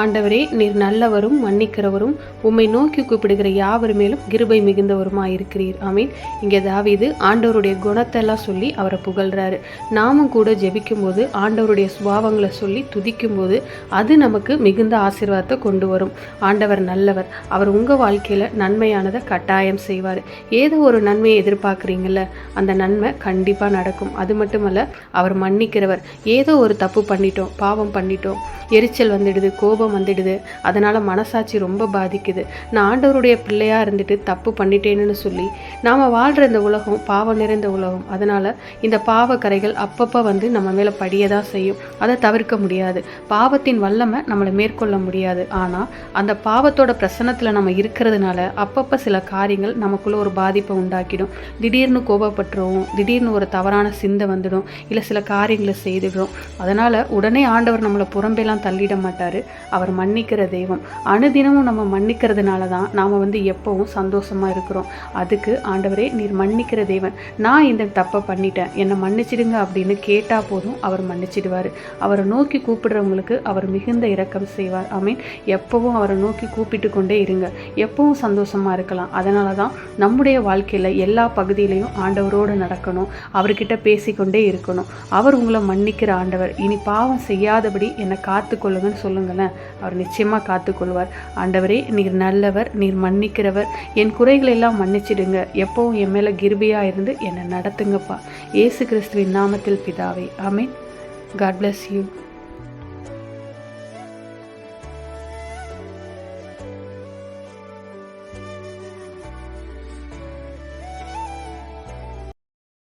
ஆண்டவரே நீர் நல்லவரும் மன்னிக்கிறவரும் உம்மை நோக்கி கூப்பிடுகிற யாவர் மேலும் கிருபை மிகுந்தவருமா இருக்கிறீர் ஆமீன். இங்கே தாவீது ஆண்டவருடைய குணத்தெல்லாம் சொல்லி அவரை புகழ்றாரு. நாமும் கூட ஜெபிக்கும் போது ஆண்டவருடைய சுபாவங்களை சொல்லி துதிக்கும் போது அது நமக்கு மிகுந்த ஆசீர்வாதத்தை கொண்டு வரும். ஆண்டவர் நல்லவர். அவர் உங்கள் வாழ்க்கையில் நன்மையானதை கட்டாயம் செய்வார். ஏதோ ஒரு நன்மையை எதிர்பார்க்குறீங்கள அந்த நன்மை கண்டிப்பாக நடக்கும். அது மட்டுமல்ல அவர் மன்னிக்கிறவர். ஏதோ ஒரு தப்பு பண்ணிட்டோம் பாவம் பண்ணிட்டோம் எரிச்சல் வந்துடுது கோபம் வந்துடுது. அதனால் மனசாட்சி ரொம்ப பாதிக்குது. நான் ஆண்டவருடைய பிள்ளையாக இருந்துட்டு தப்பு பண்ணிட்டேன்னு சொல்லி நாம் வாழ்கிற இந்த உலகம் பாவம் நிறைந்த உலகம். அதனால் இந்த பாவ கரைகள் அப்பப்போ வந்து நம்ம மேலே படிய தான் செய்யும். அதை தவிர்க்க முடியாது. பாவத்தின் வல்லமை நம்மளை மேற்கொள்ள முடியாது. ஆனால் அந்த பாவத்தோட பிரசனத்தில் நம்ம இருக்கிறதுனால அப்பப்போ சில காரியங்கள் நமக்குள்ளே ஒரு பாதிப்பை உண்டாக்கிடும். திடீர்னு கோபப்பட்டுருவோம் திடீர்னு ஒரு தவறான சிந்தை வந்துடும் இல்லை சில காரியங்களை செய்துடுறோம் அதனால் உடனே ஆண்டவர் நம்மளை புறம்பெல்லாம் தள்ளிட மாட்டார். அவர் மன்னிக்கிற தெய்வம். அனுதினமும் நம்ம மன்னிக்கிறதுனால தான் நாம் வந்து எப்போவும் சந்தோஷமாக இருக்கிறோம். அதுக்கு ஆண்டவரே நீர் மன்னிக்கிற தேவன் நான் இந்த தப்பை பண்ணிட்டேன். என்னை மன்னிச்சிடுங்க அப்படின்னு கேட்டால் போதும் அவர் மன்னிச்சிடுவார். அவரை நோக்கி கூப்பிடுறவங்களுக்கு அவர் மிகுந்த இரக்கம் செய்வார். ஐ மீன் எப்போவும் அவரை நோக்கி கூப்பிட்டு கொண்டே இருங்க. எப்பவும் சந்தோஷமாக இருக்கலாம். அதனால தான் நம்முடைய வாழ்க்கையில் எல்லா பகுதியிலையும் ஆண்டவரோடு நடக்கணும். அவர்கிட்ட பேசிக்கொண்டே இருக்கணும். அவர் உங்களை மன்னிக்கிற ஆண்டவர். இனி பாவம் செய்யாதபடி என்னை காத்துக்கொள்ளுங்கன்னு சொல்லுங்களேன். அவர் நிச்சயமாக காத்துக்கொள்வார். ஆண்டவரே நீர் நல்லவர் நீர் மன்னிக்கிறவர். என் குறைகளை எல்லாம் மன்னிச்சிடுங்க. எப்பவும் என் மேலே கிருபியாக இருந்து என்னை நடத்துங்கப்பா. ஏசு கிறிஸ்துவின் நாமத்தில் பிதாவே. ஆமென். God bless you